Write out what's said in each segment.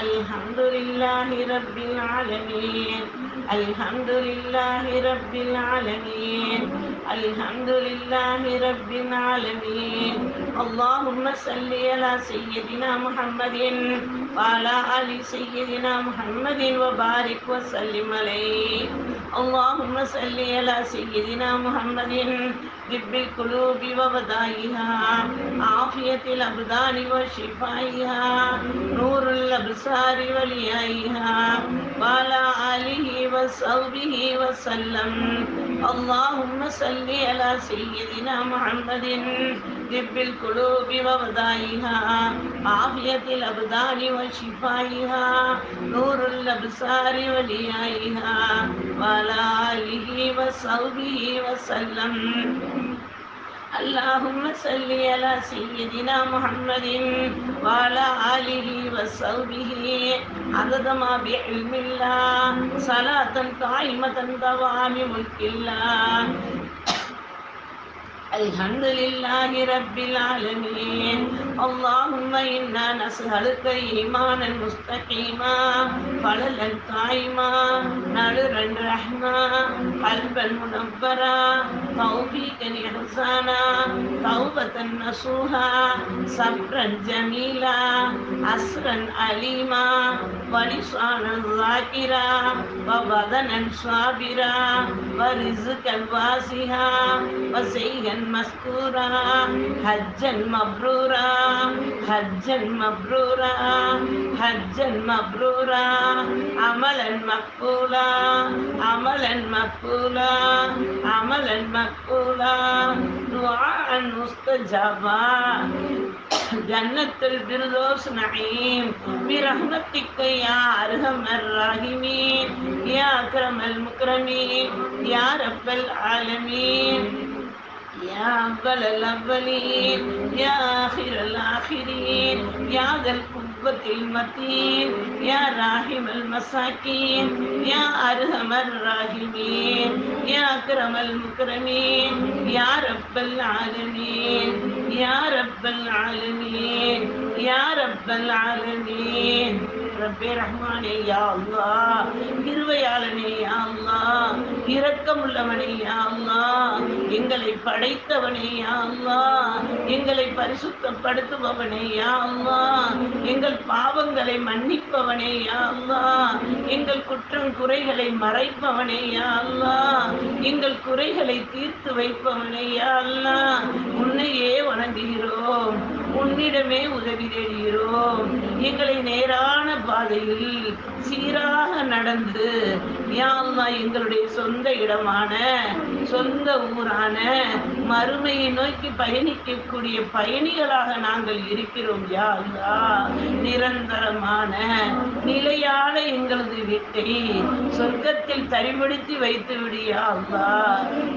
الحمد لله رب العالمين الحمد لله رب العالمين الحمد لله رب العالمين اللهم صل على سيدنا محمد وعلى آل سيدنا محمد وبارك وسلم عليه اللهم صل على سيدنا محمد طب القلوب وبدائها عافية الأبدان وشفائها نور الأبصار وليائها وعلى آله وصحبه وسلم. اللهم صل على سيدنا محمد طب القلوب وبدائها عافية الأبدان وشفائها، نور الأبصار وليائها، وعلى آله وصحبه وسلم. اللهم صل على سيدنا محمد وعلى آله وصحبه عدد ما بعلم الله صلاة قائمة دوام ملك الله الحمد لله رب العالمين اللهم إنا نسألك إيمانا مستقيما فللا قائما نادرا رحما قلبا منبرا توفيقا إحسانا توبة نصوحا صبرا جميلا عسرا أليما ولسانا ذاكرا وبدنا صابرا ورزقا واسعا وسيئا مذكورا حجا مبرورا ஹஜ்ஜன் மப்ரூரா ஹஜ்ஜன் மப்ரூரா அமலன் மக்கூலா அமலன் மக்கூலா அமலன் மக்கூலா துஆன் முஸ்தஜாபா ஜன்னத்தில் பிர்தோஸ் நயீம் பிரஹ்மத்திக்கு யா அர்ஹமர் ராஹிமீன் யா அக்ரமல் முக்ரமீன் யா ரப்பல் ஆலமீன். يا أول الأولين يا آخر الآخرين يا ذا القوة المتين يا راحم المساكين يا أرحم الراحمين يا أكرم المكرمين يا رب العالمين يا رب العالمين يا رب العالمين ரப்பே ரஹ்மானே யா அல்லாஹ் இருவையாளனே யா அல்லாஹ் இரக்கமுள்ளவனே யா அல்லாஹ் எங்களை படைத்தவனே யா அல்லாஹ் எங்களை பரிசுத்தப்படுத்துபவனே யா அல்லாஹ் எங்கள் பாவங்களை மன்னிப்பவனே யா அல்லாஹ் எங்கள் குற்றம் குறைகளை மறைப்பவனே யா அல்லாஹ் எங்கள் குறைகளை தீர்த்து வைப்பவனே யா அல்லாஹ் உன்னையே வணங்குகிறோம் உன்னிடமே உதவி தேடுகிறோம் எங்களை நேரான பாதையில் சீராக நடந்து யா எங்களுடைய சொந்த இடமான சொந்த ஊரான மறுமையை நோக்கி பயணிக்கக்கூடிய பயணிகளாக நாங்கள் இருக்கிறோம். யா நிரந்தரமான நிலையான எங்களது வீட்டை சொர்க்கத்தில் தரிபடுத்தி வைத்து விடியா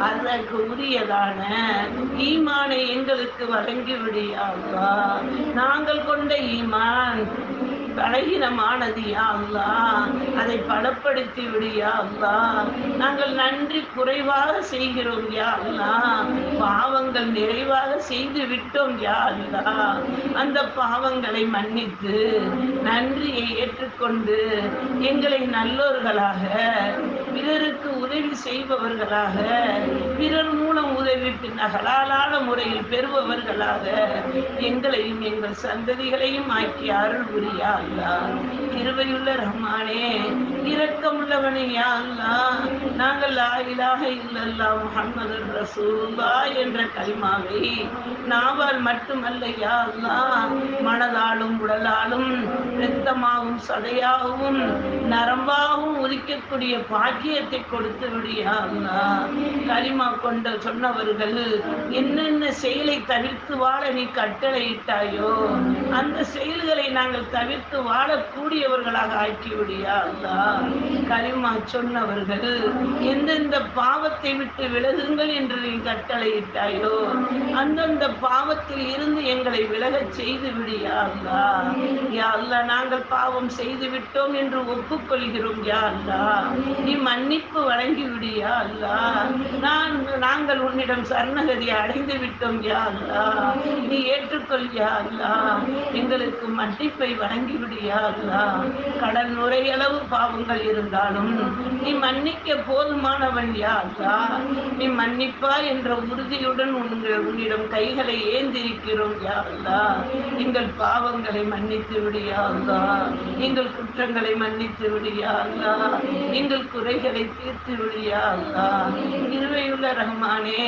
அதற்கு உரியதான ஈமானை எங்களுக்கு வழங்கி விடியா நாங்கள் கொண்ட ஈமான் பலகீனமானது யா அல்லா? அதை பலப்படுத்தி விடு யா அல்லா. நாங்கள் நன்றி குறைவாக செய்கிறோம் யா அல்லா. பாவங்கள் நிறைவாக செய்து விட்டோம் யா அல்லா. அந்த பாவங்களை மன்னித்து நன்றியை ஏற்றுக்கொண்டு எங்களை நல்லோர்களாக பிறருக்கு செய்பவர்களாக பிறர் மூலம் உதவி பின் முறையில் பெறுபவர்களாக எங்களையும் எங்கள் சந்ததிகளையும் ஆக்கி அருள் புரியா அல்லா கிருபையுள்ள ரஹ்மானே இரக்கமுள்ளவனே யா அல்லா நாங்கள் லா இல்லல்லா முகமது ரசூல்லா என்ற கலிமாவை நாவால் மட்டுமல்ல யாழ்லா மனதாலும் உடலாலும் ரத்தமாகவும் சதையாகவும் நரம்பாகவும் உரிக்கக்கூடிய பாக்கியத்தை கொடுத்து விடியா அல்லா கலிமா கொண்ட சொன்னவர்கள் என்னென்ன செயலை தவிர்த்து வாழ நீ கட்டளையிட்டாயோ அந்த செயல்களை நாங்கள் தவிர்த்து வாழக்கூடியவர்களாக ஆக்கிவிடியா அல்லா கலிமா சொன்னவர்கள் எந்தெந்த பாவத்தை விட்டு விலகுங்கள் என்று நீ கட்டளையிட்டாயோ அந்தந்த பாவத்தில் இருந்து எங்களை விலகச் செய்து விடியா யா அல்லா நாங்கள் பாவம் செய்து விட்டோம் என்று ஒப்புக்கொள்கிறோம் யா அல்லா நீ மன்னிப்பு வழங்கி விடியா அல்லா நான் நாங்கள் உன்னிடம் சரணகதி அடைந்து விட்டோம் யா அல்லா நீ ஏற்றுக்கொள் யா அல்லா எங்களுக்கு மன்னிப்பை வழங்கி விடியா அல்லா கடல் நுரையளவு பாவங்கள் இருந்தாலும் நீ மன்னிக்க போதுமானவன் யா அல்லா நீ மன்னிப்பா என்ற உறுதியுடன் உங்கள் உன்னிடம் கைகளை ஏந்திருக்கிறோம் யா அல்லா எங்கள் பாவங்களை மன்னித்து விடியா அல்லா எங்கள் குற்றங்களை மன்னித்து விடியா எங்கள் குறைகளை தீர்த்து விடியா இருவையுள்ள ரஹ்மானே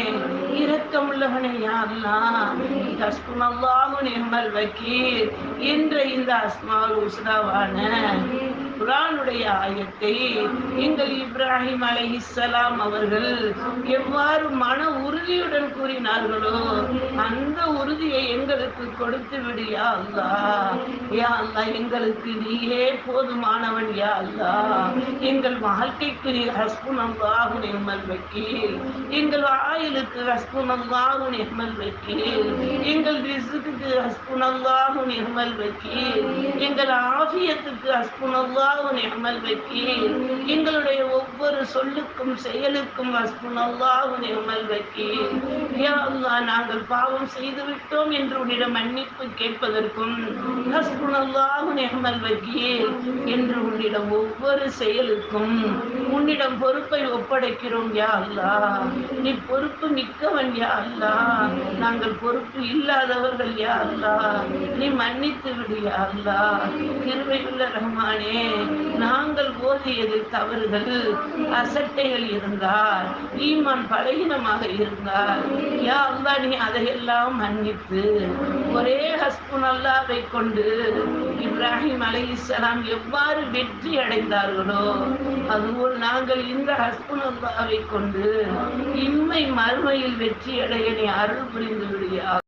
இரக்கமுள்ளவனே யா அல்லா ஹஸ்புனல்லாஹு நிஹ்மல் என்ற இந்த அஸ்மால் உஸ்தாவான குரானுடைய ஆயத்தை எங்கள் இப்ராஹிம் அலை இஸ்லாம் அவர்கள் எவ்வாறு மன உறுதியுடன் கூறினார்களோ அந்த உறுதியை எங்களுக்கு கொடுத்து விடு யா அல்லா. யா அல்லா எங்களுக்கு நீயே போதுமானவன் யா அல்லா. எங்கள் வாழ்க்கைக்கு நீ ஹஸ்புன் அல்லாஹு நிஹ்மல் வக்கீல். எங்கள் ஆயுளுக்கு ஹஸ்புன் அல்லாஹு நிஹ்மல் வக்கீல். எங்கள் ரிசுக்கு ஹஸ்புன் அல்லாஹு நிஹ்மல் வக்கீல். எங்கள் ஆஃபியத்துக்கு ஹஸ்புன் அல்லாஹு நிஹ்மல் வக்கீல். எங்களுடைய ஒவ்வொரு சொல்லுக்கும் செயலுக்கும் நாங்கள் பாவம் செய்து விட்டோம் என்று உன்னிடம் மன்னிப்பு கேட்பதற்கும் ஹஸ்புன் வக்கீல் என்று உன்னிடம் ஒவ்வொரு செயலுக்கும் உன்னிடம் பொறுப்பை ஒப்படைக்கிறோம் யா அல்லாஹ். நீ பொறுப்பு மிக்கவன் யா அல்லா நாங்கள் பொறுப்பு இல்லாதவர்கள் யா அல்லாஹ். நீ மன்னித்து விடு யா அல்லாஹ். திருவையுள்ள ரஹ்மானே நாங்கள் ஓதியது தவறுகள் அசட்டைகள் இருந்தால் ஈமான் பலகீனமாக இருந்தால் யா அல்லா நீ அதையெல்லாம் மன்னித்து ஒரே ஹஸ்புன் அல்லாவை கொண்டு இப்ராஹிம் அலைஹிஸ்ஸலாம் எவ்வாறு வெற்றி அடைந்தார்களோ அதுபோல் நாங்கள் இந்த ஹஸ்புன் அல்லாவை கொண்டு இம்மை மறுமையில் வெற்றி அடைய நீ அருள் புரிந்து விடியா